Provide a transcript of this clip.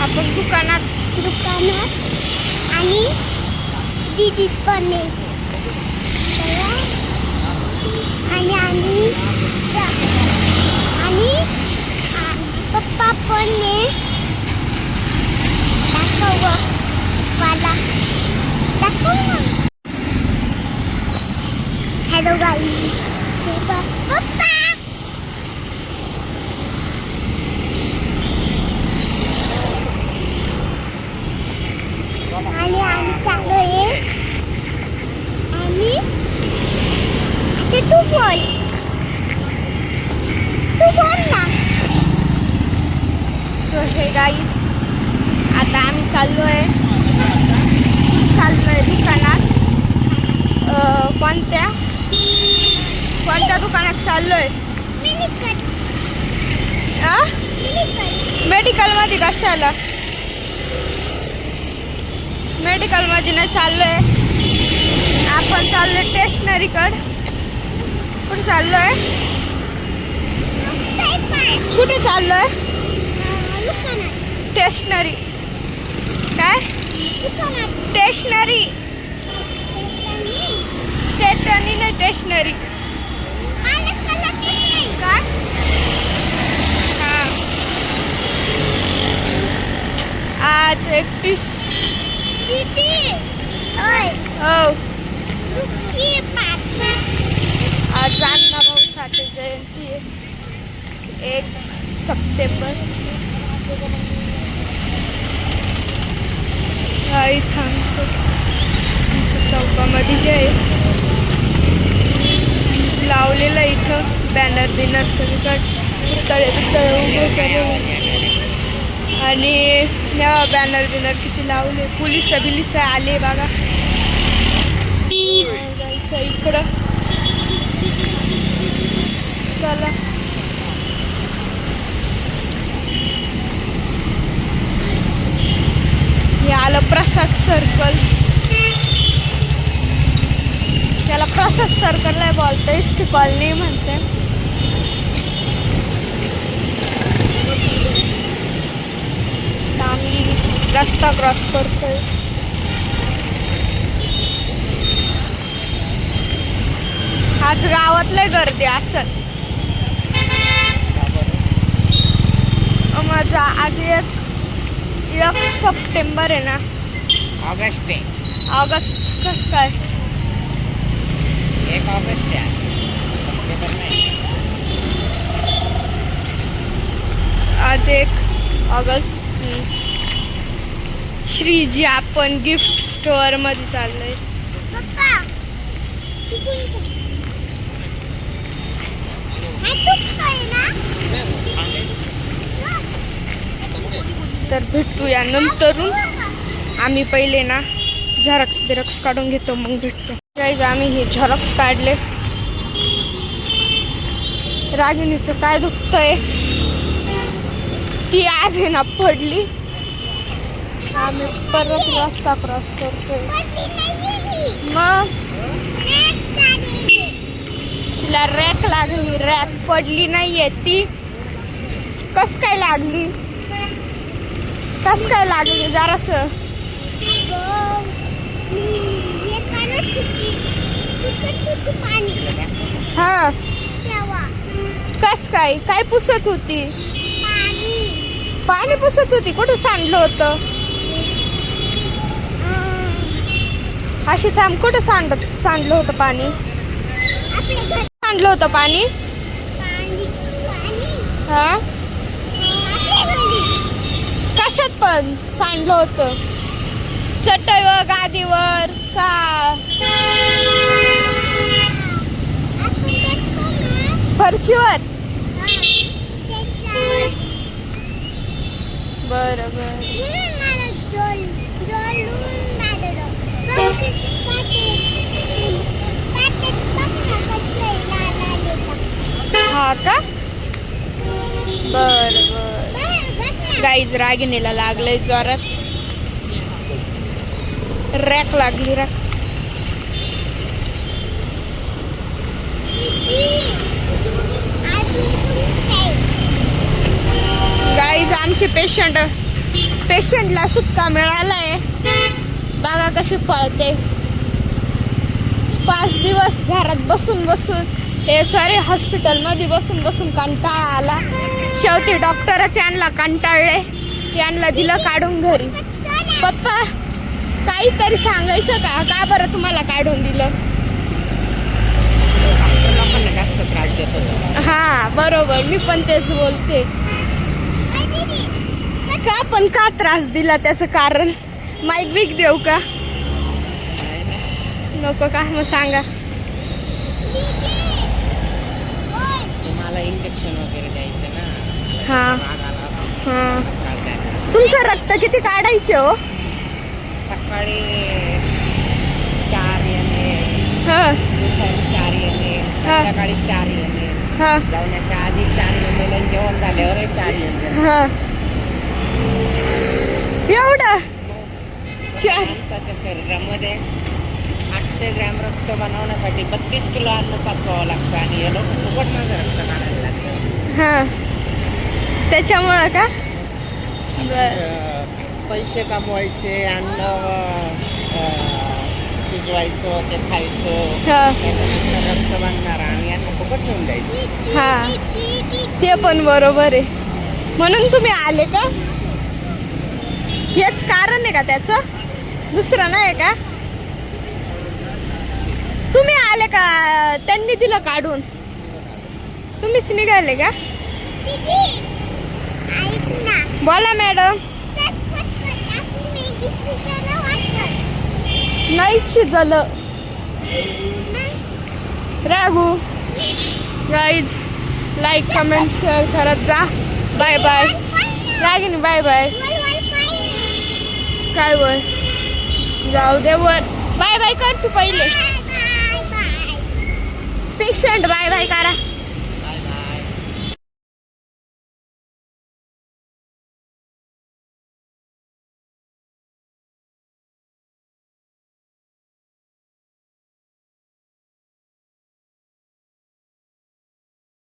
आपण दुकानात दुकानात आणि दीदी पण आहे तेव्हा आणि आणि स- आणि आ, पप्पा पण आहे दाखव गं. मला दाखव ना हॅलो गाईस पप्पा आणि आम्ही चालू आहे आणि ते तू बोल तू बोल ना सो हे गाईच आता आम्ही चाललो आहे चाललो आहे दुकानात कोणत्या? कोणत्या दुकानात चाललो आहे मेडिकलमध्ये कशाला? मेडिकलमध्ये नाही चाललो आहे आपण चाललो आहे टेशनरीकडं कुठे चाललो आहे कुठे चाललो आहे स्टेशनरी काय? स्टेशनरी टेटनी नाही स्टेशनरी नाही काय? हां. आज एकतीस. हो. आज अण्णाभाऊ साठे जयंती आहे. एक सप्टेंबर. हा इथं आमचं आमच्या चौकामध्ये हे आहे. लावलेलं इथं बॅनर बिनर सगळीकडे. पुतळे पुतळे उभे केले आणि ह्या बॅनर बिनर किती लावले? पोलीस बिलिस आले बघा. जायचं इकडं. चला. हे आलं प्रसाद सर्कल त्याला प्रसाद सर्कल नाही बोलतं इष्ट कॉलनी म्हणते. आम्ही रस्ता क्रॉस करतोय. आज गावात लय गर्दी असल. माझा आज एक सप्टेंबर आहे ना. ऑगस्ट आहे. ऑगस्ट कस काय? एक ऑगस्ट आहे. आज. सप्टेंबर नाही. आज एक ऑगस्ट. हम्म. श्रीजी आपण गिफ्ट स्टोअरमध्ये चाललोय. पप्पा तू कोणतं हा तू काय ना? तर भेटूया नंतरून. आम्ही पहिले ना झेरॉक्स बिरॉक्स काढून घेतो मग भेटतो. गाईज आम्ही हे झेरॉक्स काढले. रागिणीचं काय दुखतंय? ती आज आहे ना पडली. आम्ही परत रस्ता क्रॉस करतोय. मग? तिला रॅक लागली. रॅक पडली नाहीये ती. कस काय लागली? कस काय लागली जरास? हे. कस काय? काय पुसत होती? पाणी पुसत होती. कुठं सांडलं होतं? अशी थांब. कुठं सांडत सांडलं होतं पाणी? सांडलं होतं पाणी. हा? पण सांडलं होतं. चटईवर गादीवर का? आपण फरचीवर. बरं बरं. हा का? बर बर. गाईज रागिणीला लागलंय जोरात. रॅक लागली रॅक. गाईज आमचे पेशंट पेशंटला सुटका मिळालाय. बागा कशी पळते. पाच दिवस घरात बसून बसून हे सॉरी हॉस्पिटलमध्ये बसून बसून कंटाळा आला. शेवटी डॉक्टरच यांना कंटाळले. यांना दिलं काढून घरी. पप्पा काहीतरी सांगायचं का? का बरं तुम्हाला काढून दिलं? जास्त देतो हा बरोबर. मी पण तेच बोलते. का पण का त्रास दिला त्याचं कारण? माईक बिक देऊ का? नको का? मग सांगा. तुम्हाला इंजेक्शन वगैरे द्यायचं. हा. हा. तुमचं रक्त किती काढायचे हो? सकाळी चार येणे हा. चार येणे हा. संध्याकाळी चार येणे हा. जेवणाच्या आधी चार येणे आणि जेवण झाल्यावर चार येणे हा. एवढं? चार. माणसाच्या शरीरामध्ये आठशे ग्रॅम रक्त बनवण्यासाठी बत्तीस किलो अन्न पाचवावं लागतं आणि हे लोक फुकट माझं रक्त काढायला लागतं हा. त्याच्यामुळं का? पैसे कमवायचे अन्न शिजवायचं ते खायचं रक्त बनणार आणि यांना फुकट ठेवून द्यायचं हा. ते पण बरोबर आहे. म्हणून तुम्ही आले का? हेच कारण आहे का त्याचं? दुसरं नाही का? तुम्ही आले का? त्यांनी दिलं काढून. तुम्हीच निघाले का? बोला मॅडम. नाही शिजलं. Ragu guys like comment share करत जा. Bye bye Ragini bye bye काय वर जाऊ दे वर. बाय बाय कर तू पहिले. पेशंट बाय बाय करा.